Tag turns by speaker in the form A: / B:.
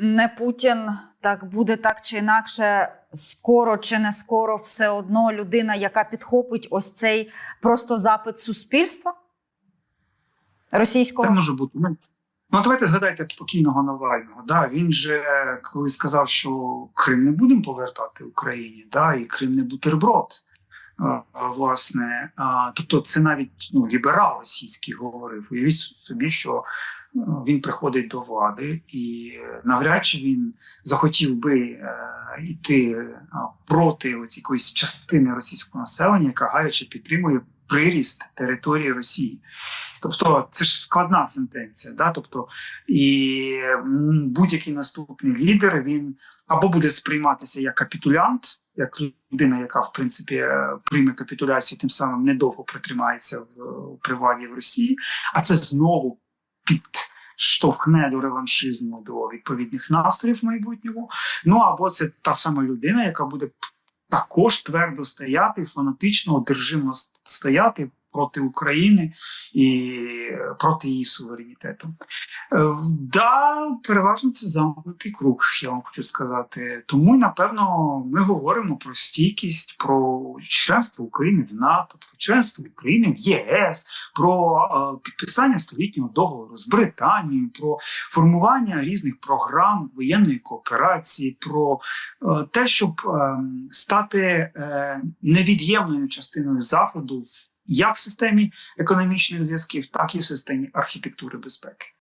A: не Путін, так буде так чи інакше, скоро чи не скоро, все одно людина, яка підхопить ось цей просто запит суспільства російського.
B: Це може бути. Ну, Ну, давайте згадайте покійного Навального. Да? Він же коли сказав, що Крим не будемо повертати Україні, да? і Крим не бутерброд. А, Власне, тобто, це навіть ну, ліберал російський говорив. Уявіть собі, що е, він приходить до влади, і е, навряд чи він захотів би е, йти е, проти якоїсь частини російського населення, яка гаряче підтримує приріст території Росії. Тобто це ж складна сентенція. Да? Тобто, і будь-який наступний лідер він або буде сприйматися як капітулянт, як людина, яка в принципі е, прийме капітуляцію, тим самим недовго притримається в, при владі в Росії, а це знову підштовхне до реваншизму, до відповідних настроїв в майбутньому. Ну або це та сама людина, яка буде також твердо стояти, фанатично, одержимо стояти проти України і проти її суверенітету. Е, Да, переважно це замкнутий круг, я вам хочу сказати. Тому, напевно, ми говоримо про стійкість, про членство України в НАТО, про членство України в ЄС, про е, підписання столітнього договору з Британією, про формування різних програм воєнної кооперації, про е, те, щоб е, стати е, невід'ємною частиною заходу в як в системі економічних зв'язків, так і в системі архітектури безпеки.